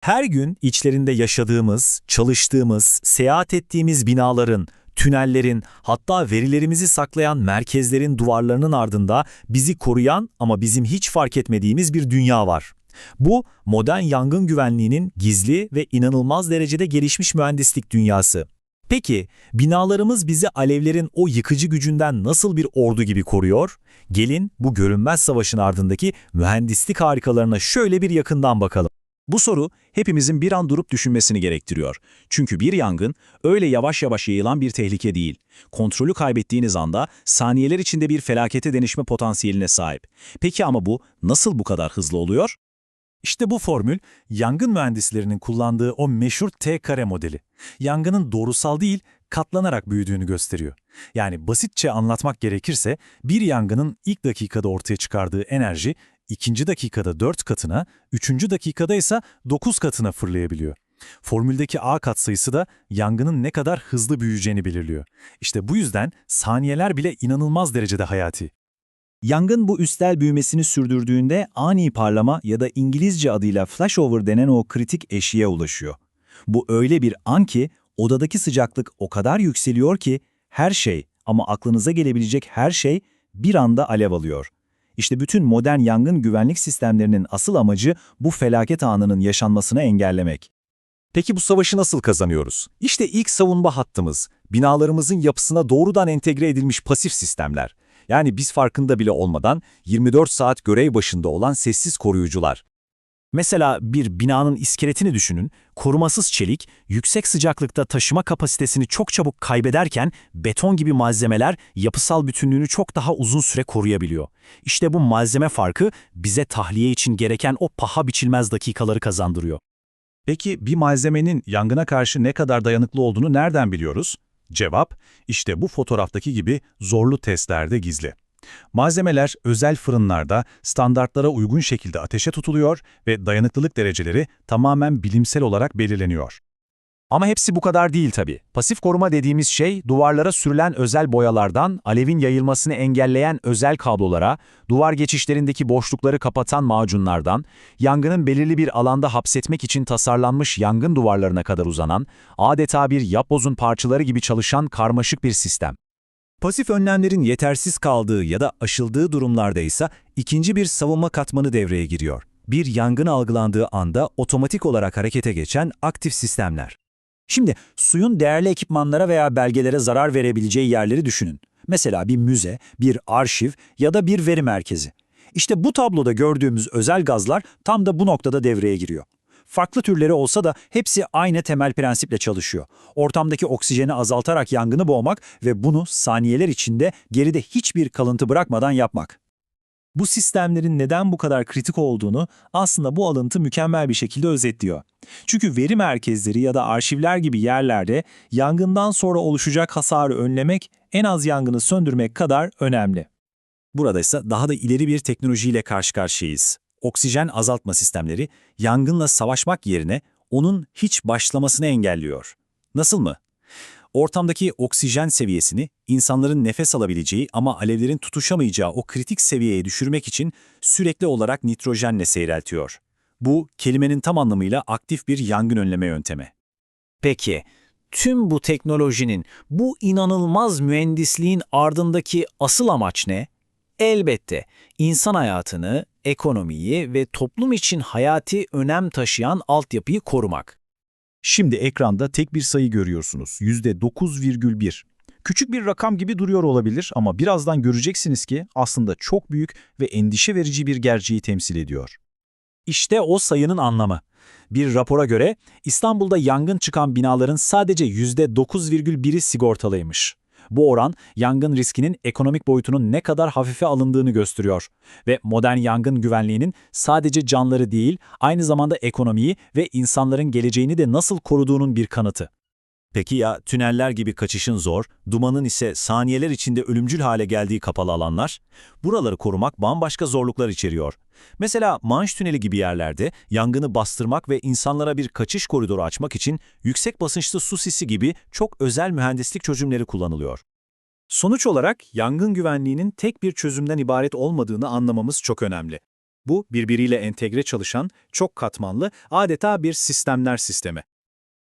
Her gün içlerinde yaşadığımız, çalıştığımız, seyahat ettiğimiz binaların, tünellerin, hatta verilerimizi saklayan merkezlerin duvarlarının ardında bizi koruyan ama bizim hiç fark etmediğimiz bir dünya var. Bu, modern yangın güvenliğinin gizli ve inanılmaz derecede gelişmiş mühendislik dünyası. Peki, binalarımız bizi alevlerin o yıkıcı gücünden nasıl bir ordu gibi koruyor? Gelin bu görünmez savaşın ardındaki mühendislik harikalarına şöyle bir yakından bakalım. Bu soru hepimizin bir an durup düşünmesini gerektiriyor. Çünkü bir yangın öyle yavaş yavaş yayılan bir tehlike değil. Kontrolü kaybettiğiniz anda saniyeler içinde bir felakete dönüşme potansiyeline sahip. Peki ama bu nasıl bu kadar hızlı oluyor? İşte bu formül, yangın mühendislerinin kullandığı o meşhur T kare modeli. Yangının doğrusal değil, katlanarak büyüdüğünü gösteriyor. Yani basitçe anlatmak gerekirse, bir yangının ilk dakikada ortaya çıkardığı enerji, ikinci dakikada 4 katına, üçüncü dakikada ise 9 katına fırlayabiliyor. Formüldeki A katsayısı da yangının ne kadar hızlı büyüyeceğini belirliyor. İşte bu yüzden saniyeler bile inanılmaz derecede hayati. Yangın bu üstel büyümesini sürdürdüğünde ani parlama ya da İngilizce adıyla flashover denen o kritik eşiğe ulaşıyor. Bu öyle bir an ki odadaki sıcaklık o kadar yükseliyor ki her şey ama aklınıza gelebilecek her şey bir anda alev alıyor. İşte bütün modern yangın güvenlik sistemlerinin asıl amacı bu felaket anının yaşanmasını engellemek. Peki bu savaşı nasıl kazanıyoruz? İşte ilk savunma hattımız, binalarımızın yapısına doğrudan entegre edilmiş pasif sistemler. Yani biz farkında bile olmadan 24 saat görev başında olan sessiz koruyucular. Mesela bir binanın iskeletini düşünün, korumasız çelik, yüksek sıcaklıkta taşıma kapasitesini çok çabuk kaybederken beton gibi malzemeler yapısal bütünlüğünü çok daha uzun süre koruyabiliyor. İşte bu malzeme farkı bize tahliye için gereken o paha biçilmez dakikaları kazandırıyor. Peki bir malzemenin yangına karşı ne kadar dayanıklı olduğunu nereden biliyoruz? Cevap, işte bu fotoğraftaki gibi zorlu testlerde gizli. Malzemeler özel fırınlarda standartlara uygun şekilde ateşe tutuluyor ve dayanıklılık dereceleri tamamen bilimsel olarak belirleniyor. Ama hepsi bu kadar değil tabii. Pasif koruma dediğimiz şey duvarlara sürülen özel boyalardan, alevin yayılmasını engelleyen özel kablolara, duvar geçişlerindeki boşlukları kapatan macunlardan, yangının belirli bir alanda hapsetmek için tasarlanmış yangın duvarlarına kadar uzanan, adeta bir yapbozun parçaları gibi çalışan karmaşık bir sistem. Pasif önlemlerin yetersiz kaldığı ya da aşıldığı durumlarda ise ikinci bir savunma katmanı devreye giriyor. Bir yangın algılandığı anda otomatik olarak harekete geçen aktif sistemler. Şimdi suyun değerli ekipmanlara veya belgelere zarar verebileceği yerleri düşünün. Mesela bir müze, bir arşiv ya da bir veri merkezi. İşte bu tabloda gördüğümüz özel gazlar tam da bu noktada devreye giriyor. Farklı türleri olsa da hepsi aynı temel prensiple çalışıyor. Ortamdaki oksijeni azaltarak yangını boğmak ve bunu saniyeler içinde geride hiçbir kalıntı bırakmadan yapmak. Bu sistemlerin neden bu kadar kritik olduğunu aslında bu alıntı mükemmel bir şekilde özetliyor. Çünkü veri merkezleri ya da arşivler gibi yerlerde yangından sonra oluşacak hasarı önlemek en az yangını söndürmek kadar önemli. Burada ise daha da ileri bir teknolojiyle karşı karşıyayız. Oksijen azaltma sistemleri yangınla savaşmak yerine onun hiç başlamasını engelliyor. Nasıl mı? Ortamdaki oksijen seviyesini insanların nefes alabileceği ama alevlerin tutuşamayacağı o kritik seviyeye düşürmek için sürekli olarak nitrojenle seyreltiyor. Bu kelimenin tam anlamıyla aktif bir yangın önleme yöntemi. Peki, tüm bu teknolojinin, bu inanılmaz mühendisliğin ardındaki asıl amaç ne? Elbette insan hayatını, ekonomiyi ve toplum için hayati önem taşıyan altyapıyı korumak. Şimdi ekranda tek bir sayı görüyorsunuz. %9,1. Küçük bir rakam gibi duruyor olabilir ama birazdan göreceksiniz ki aslında çok büyük ve endişe verici bir gerçeği temsil ediyor. İşte o sayının anlamı. Bir rapora göre İstanbul'da yangın çıkan binaların sadece %9,1'i sigortalıymış. Bu oran yangın riskinin ekonomik boyutunun ne kadar hafife alındığını gösteriyor ve modern yangın güvenliğinin sadece canları değil, aynı zamanda ekonomiyi ve insanların geleceğini de nasıl koruduğunun bir kanıtı. Peki ya tüneller gibi kaçışın zor, dumanın ise saniyeler içinde ölümcül hale geldiği kapalı alanlar? Buraları korumak bambaşka zorluklar içeriyor. Mesela Manş Tüneli gibi yerlerde yangını bastırmak ve insanlara bir kaçış koridoru açmak için yüksek basınçlı su sisi gibi çok özel mühendislik çözümleri kullanılıyor. Sonuç olarak yangın güvenliğinin tek bir çözümden ibaret olmadığını anlamamız çok önemli. Bu birbiriyle entegre çalışan, çok katmanlı, adeta bir sistemler sistemi.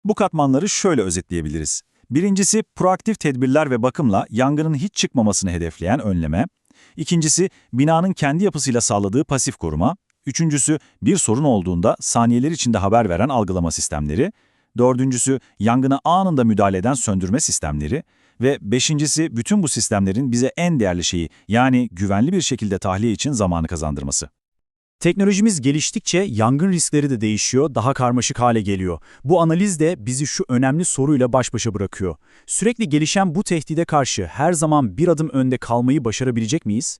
Bu katmanları şöyle özetleyebiliriz. Birincisi, proaktif tedbirler ve bakımla yangının hiç çıkmamasını hedefleyen önleme. İkincisi, binanın kendi yapısıyla sağladığı pasif koruma. Üçüncüsü, bir sorun olduğunda saniyeler içinde haber veren algılama sistemleri. Dördüncüsü, yangına anında müdahale eden söndürme sistemleri. Ve beşincisi, bütün bu sistemlerin bize en değerli şeyi, yani güvenli bir şekilde tahliye için zamanı kazandırması. Teknolojimiz geliştikçe yangın riskleri de değişiyor, daha karmaşık hale geliyor. Bu analiz de bizi şu önemli soruyla baş başa bırakıyor. Sürekli gelişen bu tehdide karşı her zaman bir adım önde kalmayı başarabilecek miyiz?